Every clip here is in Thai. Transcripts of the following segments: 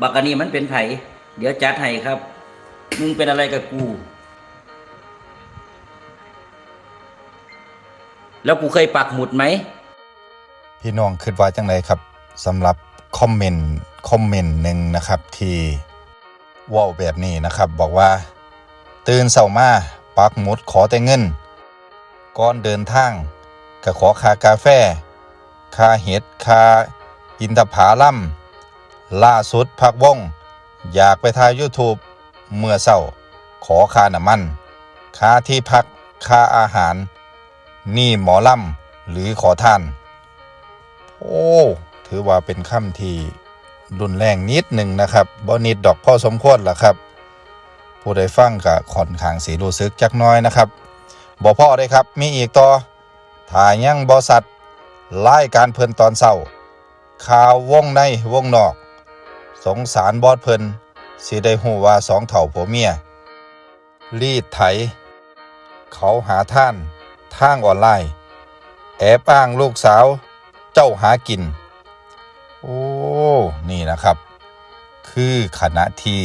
บักอันนี้มันเป็นไผเดี๋ยวจัดให้ครับ มึงเป็นอะไรกับกู แล้วกูเคยปักหมุดไหม พี่น้องคิดว่าจังไดครับสำหรับคอมเมนต์คอมเมนต์หนึ่งนะครับ ที่ว้าแบบนี้นะครับ บอกว่า ตื่นเช้ามาปักหมุดขอแต่เงินก่อนเดินทางก็ขอค่ากาแฟค่าเห็ดค่าอินทผาลัม ล่าสุดพักวง อยากไปถ่าย YouTube เมื่อเช้า ขอค่าน้ำมันค่าที่พักค่าอาหาร นี่หมอลำหรือขอทาน โอ้ ถือว่าเป็นคำที่รุนแรงนิดหนึ่งนะครับบ่นิดดอกพ่อสมควรล่ะครับ ผู้ใดฟังกับค่อนขางสีรู้สึกจักน้อยนะครับบ่พ่อได้ครับ มีอีกต่อถ่ายยังบอสัตว์รายการเพลินตอนเศร้าข่าววงในวงนอก สงสารบอดเพิ่นสิได้หูว่าสองเถ่าผัวเมีย รีดไถ เขาหาท่านทางออนไลน์ แอบอ้างลูกสาว เจ้าหากิน โอ้ นี่นะครับ คือขณะที่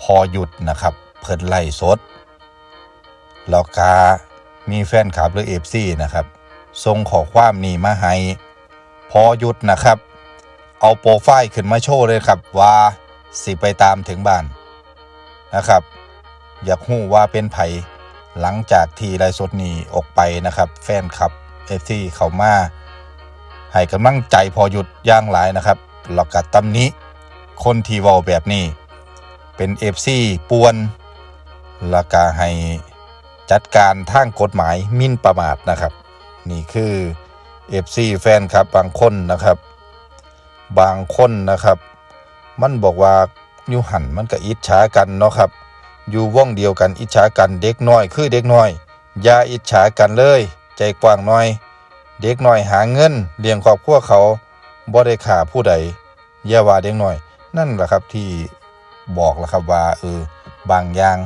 พอหยุดนะครับ เพิ่นไล่สดแล้วกามีแฟนคลับหรือเอฟซีนะครับส่งขอความนี้มาให้พอหยุดนะครับ เอาโปรไฟล์ขึ้นมาโชว์เลยครับว่าสิไปตามถึงบ้านนะครับ อยากหู้ว่าเป็นไผหลังจากที่ไลสดนี้ออกไปนะครับ แฟนคลับเอฟซีเขามาให้กำลังใจพอหยุดย่างหลายนะครับแล้วก็ตำนี้ คนที่ว้าแบบนี้ เป็นเอฟซีป่วนล้วก็ให้จัดการทางกฎหมายมิ่นประมาทนะครับ นี่คือเอฟซีแฟนครับบางคนนะครับ บางคนนะครับ มันบอกว่าอยู่หันมันก็อิจฉากันเนาะครับ อยู่ว่องเดียวกันอิจฉากันเด็กน้อยคือเด็กน้อย อย่าอิจฉากันเลย ใจกว้างหน่อย เด็กน้อยหาเงินเลี้ยงครอบครัวเขาบ่ได้ขาผู้ใดอย่าว่าเด็กน้อย นั่นแหละครับที่บอกแล้วครับว่าเออบางอย่าง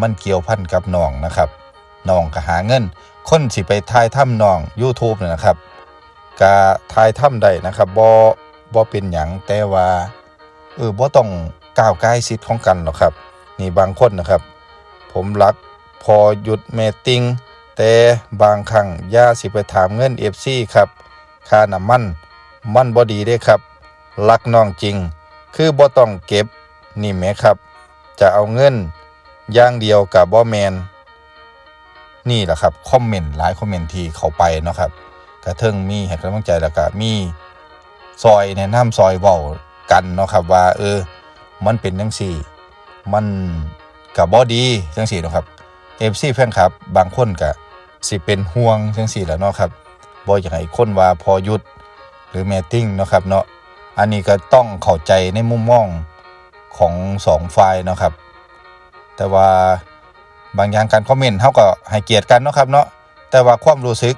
มันเกี่ยวพันกับน้องนะครับน้องก็หาเงิน คนสิไปทายถ้ำน้อง YouTube เนี่ยนะครับก็ทายถ้ำได้นะครับบ่ บ่เป็นหยังแต่ว่าเออบ่ต้องก้าวไกลสิทธิ์ของกันหรอกครับ นี่บางคนนะครับ ผมรักพอหยุดเมติ้งแต่บางครั้งย่าสิไปถามเงิน FC ครับค่าน้ำมันมันบ่ดีเด้ครับ รักน้องจริง คือบ่ต้องเก็บนี่แหมครับ จะเอาเงินอย่างเดียวกับบ่แมนนี่แหละครับคอมเมนต์หลายคอมเมนต์ที่เขาไปเนาะครับกระเทิงมีให้กำลังใจแล้วก็มี ซอยแนะนำซอยเว้ากันเนาะครับว่า เออ มันเป็นจังซี่ มันกับบอดีจังสี่เนาะครับเอฟซีแฟนครับบางคนก็สิเป็นห่วงจังสี่แหล้วเนาะครับบอยากให้คนว่าพอหยุดหรือแมตติ้งเนาะครับเนาะอันนี้ก็ต้องเข้าใจในมุมมองของสองฝ่ายเนาะครับ แต่ว่าบางอย่างการคอมเมนต์เขาก็ให้เกียรติกันเนาะครับเนาะแต่ว่าความรู้สึก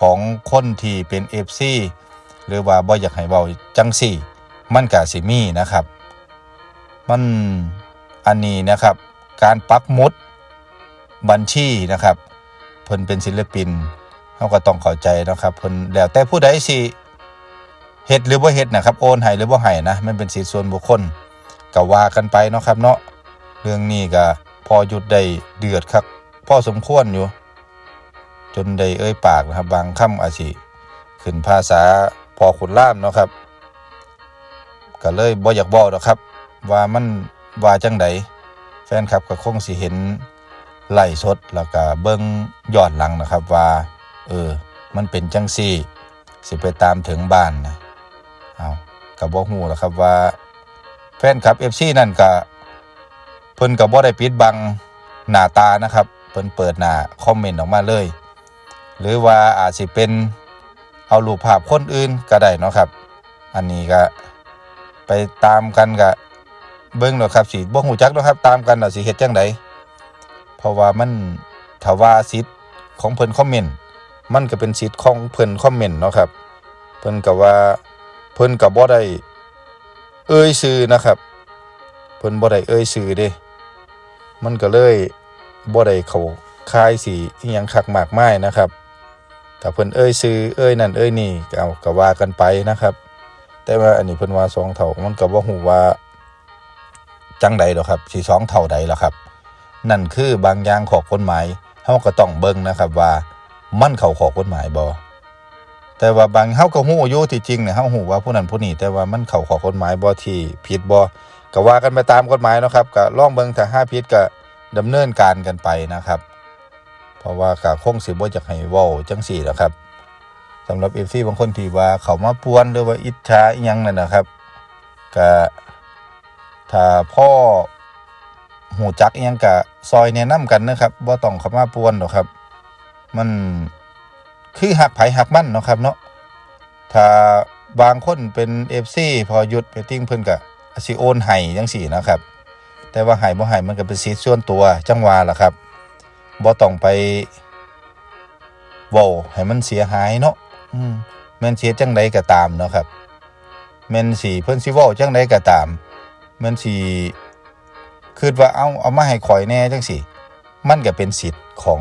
ของคนที่เป็น FC หรือว่าบ่อยากให้เว้าจังสี่ มันก็สิมีนะครับ มันอันนี้นะครับ การปักมุดบัญชีนะครับเพิ่นเป็นศิลปินเขาก็ต้องเข้าใจนะครับเพิ่นแล้วแต่ผู้ใดสิเฮ็ดหรือบ่เฮ็ดนะครับโอนให้หรือบ่ให้นะมันเป็นสิทธิส่วนบุคคลก็ว่ากันไปเนาะครับ เนาะเรื่องนี้ก็พอหยุดได้เดือดครับพอสมควรอยู่ จนได้เอ้ยปากนะครับ บางคำอาจสิขึ้นภาษา อขุนล่ามเนาะครับก็เลยบ่อยากบอกหรอกครับ ว่ามันว่าจังใดแฟนคลับก็คงสิเห็นไล่สดแล้วก็เบิ่งยอนหลังนะครับว่าเออมันเป็นจังซี่ สิไปตามถึงบ้านนะเอาก็บ่ฮู้หรอกครับว่าแฟนคลับ FC นั่นก็เพิ่นก็บ่ได้ปิดบังหน้าตานะครับ เพิ่นเปิดหน้าคอมเมนต์ออกมาเลย หรือว่าอาจสิเป็น เอารูปภาพคนอื่นก็ได้เนาะครับ อันนี้ก็ไปตามกันกะเบิ่งเนาะครับสิบ่ฮู้จักเนาะครับ ตามกันน่ะสิเฮ็ดจังไดเพราะว่ามันถ้าว่าสิทธิ์ของเพิ่นคอมเมนต์มันก็เป็นสิทธิ์ของเพิ่นคอมเมนต์เนาะครับ เพิ่นก็ว่าเพิ่นก็บ่ได้เอ่ยชื่อนะครับ เพิ่นบ่ได้เอ่ยชื่อเด้มันก็เลยบ่ได้เขาคายสิอีหยังคักมากมายนะครับ ถ้าเพิ่นเอ่ยชื่อเอ่ยนั่นเอ่ยนี่ก็เอาก็ว่ากันไปนะครับ แต่ว่าอันนี้เพิ่นว่าสองเท่ามันก็บ่ฮู้ว่าจังใดหรอกครับสิสองเท่าใดล่ะครับ นั่นคือบางอย่างของกฎหมายเฮาก็ต้องเบิ่งนะครับว่ามันเข้าขอกฎหมายบ่แต่ว่าบางเฮาก็ฮู้อยู่ที่จริงเนี่ยเฮาฮู้ว่าผู้นั้นผู้นี้แต่ว่ามันเข้าขอกฎหมายบ่ที่ผิดบ่ก็ว่ากันไปตามกฎหมายเนาะครับก็ลองเบิ่งถ้าหาผิดก็ดำเนินการกันไปนะครับ เพราะว่าก็คงสิบ่อยากให้เว้าจังซี่แหล้วครับสำหรับ FC บางคนที่ว่าเขามาป่วนหรือว่าอิจฉาอีหยังนั่นนะครับก็ถ้าพ่อหูจักอิหยังกะซอยแนะนํกันนะครับบ่ต้องเขามาป่วนหรอกครับ มันคือหักไผหักมั่นเนาะครับเนาะถ้าบางคนเป็น FC พอหยุดไปติ้งเพิ่นก็สิโอนให้จังซี่นะครับ แต่ว่าให้บ่ให้มันก็เป็นสิทธิ์ส่วนตัวจังว่าล่ะครับ บ่ต้องไปเว้าให้มันเสียหายเนาะอืมแม่นเสียจังใดก็ตามเนาะครับแม่นสิเพิ่นสิเว้าจังใดก็ตามแม่นสิคือว่าเอาเอามาให้ข่อยแน่จังสิมันก็เป็นสิทธิ์ของ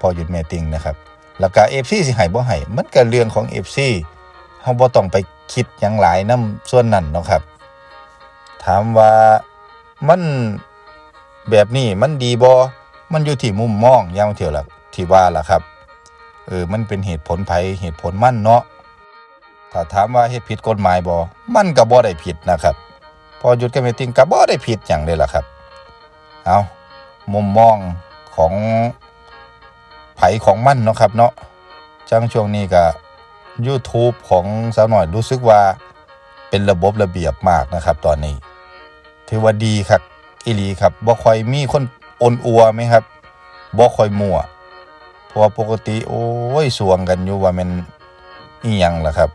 พอหยุดแมติงนะครับแล้วก็ FC สิให้บ่ให้มันก็เรื่องของ FC เฮาบ่ต้องไปคิดหยังหลายนํส่วนนั้นเนาะครับ ถามว่ามันแบบนี้มันดีบ่ มันอยู่ที่มุมมองย่างเที่ยวละที่ว่าล่ะครับ เออ มันเป็นเหตุผลไผเหตุผลมั่นเนาะ ถ้าถามว่าเฮ็ดผิดกฎหมายบ่มันก็บ่ได้ผิดนะครับ พอหยุดกับแมติงก็บ่ได้ผิดหยังเลยล่ะครับ เอามุมมองของไผของมั่นเนาะครับเนาะ จังช่วงนี้ก็ YouTube ของสาวหน่อยรู้สึกว่าเป็นระบบระเบียบมากนะครับ ตอนนี้ ถือว่าดีครับอีลีครับบ่ค่อยมีคน โอนอัวไหมครับบ่ค่อยมั่วเพราะปกติโอ้ยสวงกันอยู่ว่ามันอีหยังล่ะครับ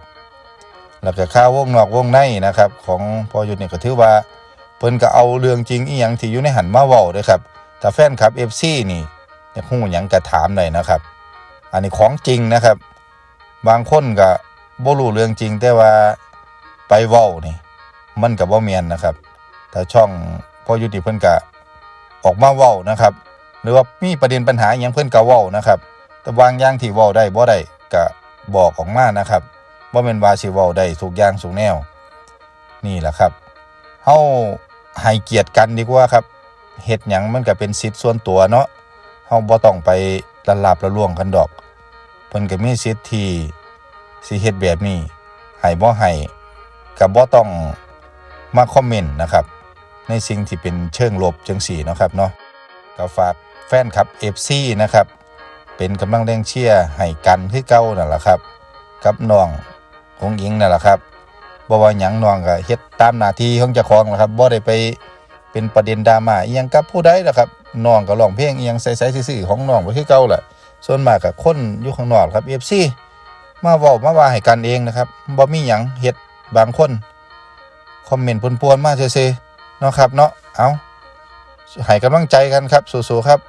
แล้วก็ข่าววงนอกวงในนะครับ ของพอหยุดนี่ก็ถือว่าเพิ่นก็เอาเรื่องจริงอีหยังที่อยู่ในหันมาเว้าเด้อครับถ้าแฟนคลับ FC นี่อยากฮู้หยังก็ถามได้นะครับ อันนี้ของจริงนะครับ บางคนก็บ่รู้เรื่องจริงแต่ว่าไปเว้านี่ มันก็บ่แม่นนะครับถ้าช่องพอยุติเพิ่นก็ ออกมาเว้านะครับ หรือว่ามีประเด็นปัญหาอหยังเพิ่อนก็เว้านะครับ แต่บางอย่างที่เว้าได้บ่ได้ก็บอกออกมานะครับบ่แม่นว่าสิเว้าได้ทุกอย่างทุกแนว นี่แหละครับเฮาให้เกียรติกันดีกว่าครับเฮ็ดหยังมันก็เป็นสิทธิ์ส่วนตัวเนาะเฮาบ่ต้องไปละลาบละล่วงกันดอก เพิ่นก็มีสิทธิ์ที่สิเฮ็ดแบบนี้ให้บ่ให้ก็บ่ต้องมาคอมเมนต์นะครับ ในสิ่งที่เป็นเชิงลบจังซี่นะครับเนาะก็ฝากแฟนคลับ FC นะครับ เป็นกำลังแรงเชียร์ให้กันคือเก่านั่นล่ะครับ กับน้องของหญิงนั่นล่ะครับบ่ว่าหยังน้องก็เฮ็ดตามหน้าที่ของเจ้าของละครับบ่ได้ไปเป็นประเด็นดราม่าอีหยังกับผู้ใดล่ะครับน้องก็ร้องเพลงอีหยังใส่ๆซื่อๆของน้องไปคือเก่าแหละส่วนมากก็คนอยู่ข้างนอกครับ FC มาเว้ามาว่าให้กันเองนะครับบ่มีหยังเฮ็ดบางคน คอมเมนต์ปนๆมาซื่อๆ เนาะครับเนาะเอาให้กำลังใจกันครับสู้ๆครับ